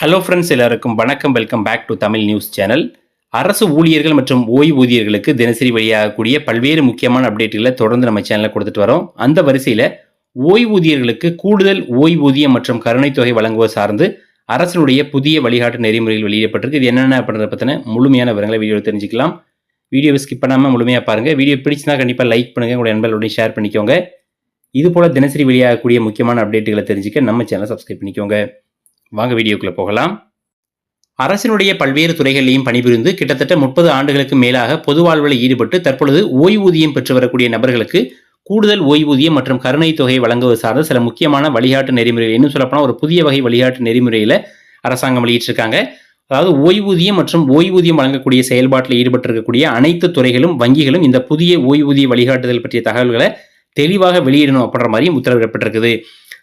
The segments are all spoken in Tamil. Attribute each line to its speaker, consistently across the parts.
Speaker 1: ஹலோ ஃப்ரெண்ட்ஸ் எல்லாருக்கும் வணக்கம். Welcome back to Tamil news channel அரசு ஊழியர்கள் மற்றும் ஓய்வூதியர்களுக்கு தினசரி வெளியாகக்கூடிய பல்வேறு முக்கியமான அப்டேட்டுகளை தொடர்ந்து நம்ம சேனலில் கொடுத்துட்டு வரோம். அந்த வரிசையில் ஓய்வூதியர்களுக்கு கூடுதல் ஓய்வூதியம் மற்றும் கருணைத் தொகை வழங்குவது சார்ந்து அரசனுடைய புதிய வழிகாட்டு நெறிமுறைகள் வெளியிடப்பட்டிருக்கு. இது என்னென்ன அப்படின்றத பற்றின முழுமையான விவரங்களை வீடியோவில் தெரிஞ்சுக்கலாம். வீடியோவை ஸ்கிப் பண்ணாமல் முழுமையாக பாருங்கள் வீடியோ பிடிச்சினா கண்டிப்பாக லைக் பண்ணுங்கள் உங்களுடைய நண்பர்களுடைய ஷேர் பண்ணிக்கோங்க. இது போல் தினசரி வெளியாகக்கூடிய முக்கியமான அப்டேட்டுகளை தெரிஞ்சுக்க நம்ம சேனலை சப்ஸ்கிரைப் பண்ணிக்கோங்க. வாங்க வீடியோக்குள்ள போகலாம். அரசினுடைய பல்வேறு துறைகளிலையும் பணிபுரிந்து கிட்டத்தட்ட முப்பது ஆண்டுகளுக்கு மேலாக பொது வாழ்வில் ஈடுபட்டு தற்பொழுது ஓய்வூதியம் பெற்று வரக்கூடிய நபர்களுக்கு கூடுதல் ஓய்வூதியம் மற்றும் கருணை தொகை வழங்குவது சார்ந்த சில முக்கியமான வழிகாட்டு நெறிமுறைகள். இன்னும் சொல்லப்போனால் ஒரு புதிய வகை வழிகாட்டு நெறிமுறையில் அரசாங்கம் வெளியிட்டிருக்காங்க. அதாவது ஓய்வூதியம் மற்றும் ஓய்வூதியம் வழங்கக்கூடிய செயல்பாட்டில் ஈடுபட்டிருக்கக்கூடிய அனைத்து துறைகளும் வங்கிகளும் இந்த புதிய ஓய்வூதிய வழிகாட்டுதல் பற்றிய தகவல்களை தெளிவாக வெளியிடணும் அப்படின்ற மாதிரியும் உத்தரவிடப்பட்டிருக்குது.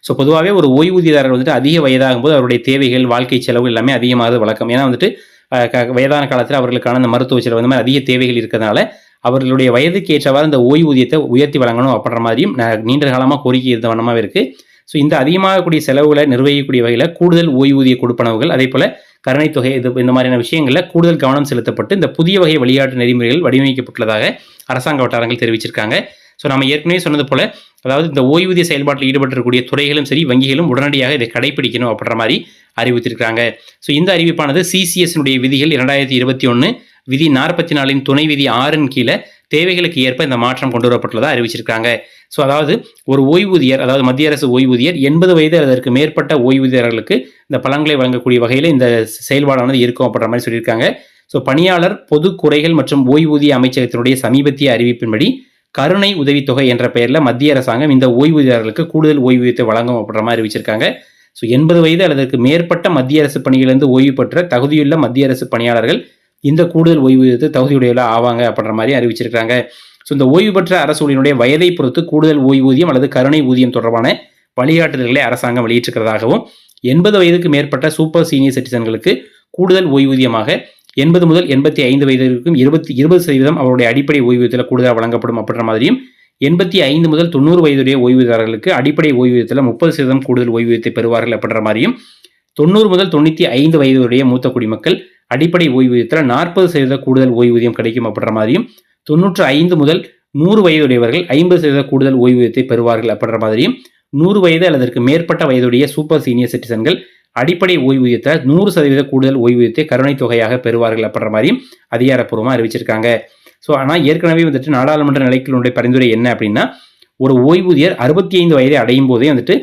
Speaker 1: ஸோ பொதுவாகவே ஒரு ஓய்வூதியதாரர் வந்துட்டு அதிக வயதாகும் போது அவருடைய தேவைகள் வாழ்க்கை செலவு எல்லாமே அதிகமாகிறது வழக்கம். ஏன்னா வந்துட்டு க- வயதான காலத்தில் அவர்களுக்கான அந்த மருத்துவ செலவு அந்த மாதிரி அதிக தேவைகள் இருக்கிறதுனால அவர்களுடைய வயதுக்கு ஏற்றவாறு இந்த ஓய்வூதியத்தை உயர்த்தி வழங்கணும் அப்படின்ற மாதிரியும் நீண்ட காலமாக கோரிக்கை இருந்த வண்ணமாக இருக்குது ஸோ இந்த அதிகமாகக்கூடிய செலவுகளை நிர்வகிக்கக்கூடிய வகையில் கூடுதல் ஓய்வூதிய கொடுப்பனவுகள் அதே போல் கருணைத்தொகை இது இந்த மாதிரியான விஷயங்களில் கூடுதல் கவனம் செலுத்தப்பட்டு இந்த புதிய வகை வழிகாட்டு நெறிமுறைகள் வடிவமைக்கப்பட்டுள்ளதாக அரசாங்க வட்டாரங்கள் தெரிவிச்சிருக்காங்க. ஸோ நம்ம ஏற்கனவே சொன்னது போல அதாவது இந்த ஓய்வூதிய செயல்பாட்டில் ஈடுபட்டிருக்கக்கூடிய துறைகளும் சரி வங்கிகளும் உடனடியாக இதை கடைபிடிக்கணும் அப்படின்ற மாதிரி அறிவித்திருக்கிறாங்க ஸோ இந்த அறிவிப்பானது சிசிஎஸ்னுடைய விதிகள் இரண்டாயிரத்தி இருபத்தி ஒன்று விதி நாற்பத்தி நாலின் துணை விதி ஆறின் கீழே தேவைகளுக்கு ஏற்ப இந்த மாற்றம் கொண்டு வரப்பட்டுள்ளதாக அறிவிச்சிருக்காங்க ஸோ அதாவது ஒரு ஓய்வூதியர் அதாவது மத்திய அரசு ஓய்வூதியர் எண்பது வயது அதற்கு மேற்பட்ட ஓய்வூதியர்களுக்கு இந்த பழங்களை வழங்கக்கூடிய வகையில் இந்த செயல்பாடானது இருக்கும் அப்படின்ற மாதிரி சொல்லியிருக்காங்க. ஸோ பணியாளர் பொது குறைகள் மற்றும் ஓய்வூதிய அமைச்சகத்தினுடைய சமீபத்திய அறிவிப்பின்படி கருணை உதவித்தொகை என்ற பெயரில் மத்திய அரசாங்கம் இந்த ஓய்வூதியர்களுக்கு கூடுதல் ஓய்வூதியத்தை வழங்கும் அப்படின்ற மாதிரி அறிவிச்சிருக்காங்க ஸோ எண்பது வயது அல்லதுக்கு மேற்பட்ட மத்திய அரசு பணிகளிலிருந்து ஓய்வு பெற்ற தகுதியுள்ள மத்திய அரசு பணியாளர்கள் இந்த கூடுதல் ஓய்வூதியத்தை தகுதியுடையவர்களாக ஆவாங்க அப்படின்ற மாதிரி அறிவிச்சிருக்காங்க ஸோ இந்த ஓய்வு பெற்ற அரசு ஊழியனுடைய வயதை பொறுத்து கூடுதல் ஓய்வூதியம் அல்லது கருணை ஊதியம் தொடர்பான வழிகாட்டுதல்களை அரசாங்கம் வெளியிட்டிருக்கிறதாகவும் எண்பது வயதுக்கு மேற்பட்ட சூப்பர் சீனியர் சிட்டிசன்களுக்கு கூடுதல் ஓய்வூதியமாக எண்பது முதல் எண்பத்தி ஐந்து வயதிற்கும் இருபத்தி இருபது சதவீதம் அவருடைய அடிப்படை ஓய்வூதியத்தில் கூடுதலாக வழங்கப்படும் அப்படின்ற மாதிரியும் எண்பத்தி ஐந்து முதல் தொண்ணூறு வயதுடைய ஓய்வூதியதாரர்களுக்கு அடிப்படை ஓய்வூதியத்தில் முப்பது சதவீதம் கூடுதல் ஓய்வூதியத்தை பெறுவார்கள் அப்படின்ற மாதிரியும் தொண்ணூறு முதல் தொண்ணூற்றி ஐந்து வயதுடைய மூத்த குடிமக்கள் அடிப்படை ஓய்வூதியத்தில் நாற்பது சதவீத கூடுதல் ஓய்வூதியம் கிடைக்கும் அப்படின்ற மாதிரியும் தொண்ணூற்று ஐந்து முதல் நூறு வயதுடையவர்கள் ஐம்பது சதவீத கூடுதல் ஓய்வூதியத்தை பெறுவார்கள் அப்படின்ற மாதிரியும் நூறு வயது அல்லதற்கு மேற்பட்ட வயதுடைய சூப்பர் சீனியர் சிட்டிசன்கள் அடிப்படை ஓய்வூதியத்தை நூறு சதவீத கூடுதல் ஓய்வூதியத்தை கருணைத் தொகையாக பெறுவார்கள் அப்படின்ற மாதிரியும் அதிகாரப்பூர்வமாக அறிவிச்சிருக்காங்க. ஸோ ஆனால் ஏற்கனவே வந்துட்டு நாடாளுமன்ற நிலைக்குள்ளுடைய பரிந்துரை என்ன அப்படின்னா ஒரு ஓய்வூதியர் அறுபத்தி ஐந்து வயதை அடையும் போதே வந்துட்டு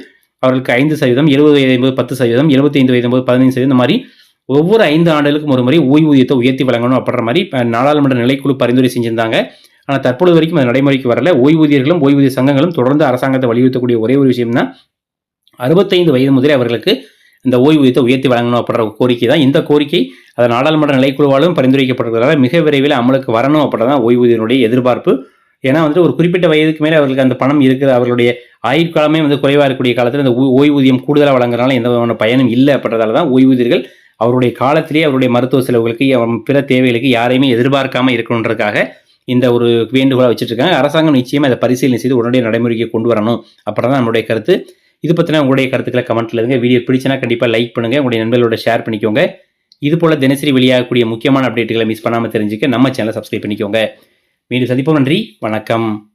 Speaker 1: அவர்களுக்கு ஐந்து சதவீதம் எழுபது வயது என்பது பத்து சதவீதம் எழுபத்தைந்து வயது என்பது பதினைந்து சதவீதம் இந்த மாதிரி ஒவ்வொரு ஐந்து ஆண்டுகளுக்கும் ஒரு முறை ஓய்வூதியத்தை உயர்த்தி வழங்கணும் அப்படின்ற மாதிரி நாடாளுமன்ற நிலைக்குழு பரிந்துரை செஞ்சிருந்தாங்க. ஆனால் தற்பொழுது வரைக்கும் அது நடைமுறைக்கு வரல. ஓய்வூதியர்களும் ஓய்வூதிய சங்கங்களும் தொடர்ந்து அரசாங்கத்தை வலியுறுத்தக்கூடிய ஒரே ஒரு விஷயம் தான் அறுபத்தைந்து வயது முதலே அவர்களுக்கு இந்த ஓய்வூதியத்தை உயர்த்தி வழங்கணும் அப்படின்ற கோரிக்கை தான். இந்த கோரிக்கை அதை நாடாளுமன்ற நிலைக்குழுவாலும் பரிந்துரைக்கப்படுகிறதால மிக விரைவில் அமலுக்கு வரணும் அப்படின்றதான் ஓய்வூதியனுடைய எதிர்பார்ப்பு. ஏன்னா வந்துட்டு ஒரு குறிப்பிட்ட வயதுக்கு மேலே அவர்களுக்கு அந்த பணம் இருக்குது. அவர்களுடைய ஆயுட்காலமே வந்து குறைவாக இருக்கக்கூடிய காலத்தில் இந்த ஓய்வூதியம் கூடுதலாக வழங்குறதுனால எந்த விதமான பயனும் இல்லை அப்படின்றதால தான் ஓய்வூதியர்கள் அவருடைய காலத்திலேயே அவருடைய மருத்துவ செலவுகளுக்கு அவன் பிற தேவைகளுக்கு யாரையுமே எதிர்பார்க்காம இருக்கணுன்றதுக்காக இந்த ஒரு வேண்டுகோளை வச்சுட்டு இருக்காங்க. அரசாங்கம் நிச்சயமாக அதை பரிசீலனை செய்து உடனடியாக நடைமுறைக்கு கொண்டு வரணும் அப்படிதான் நம்மளுடைய கருத்து. இது பற்றின உங்களுடைய கருத்துக்களை கமெண்ட்ல இருங்க வீடியோ பிடிச்சினா கண்டிப்பாக லைக் பண்ணுங்க. உங்களுடைய நண்பர்களோட ஷேர் பண்ணிக்கோங்க. இது போல தினசரி வெளியாகக்கூடிய முக்கியமான அப்டேட்டுகளை மிஸ் பண்ணாமல் தெரிஞ்சுக்க நம்ம சேனலை சப்ஸ்கிரைப் பண்ணிக்கோங்க. மீண்டும் சந்திப்போம். நன்றி. வணக்கம்.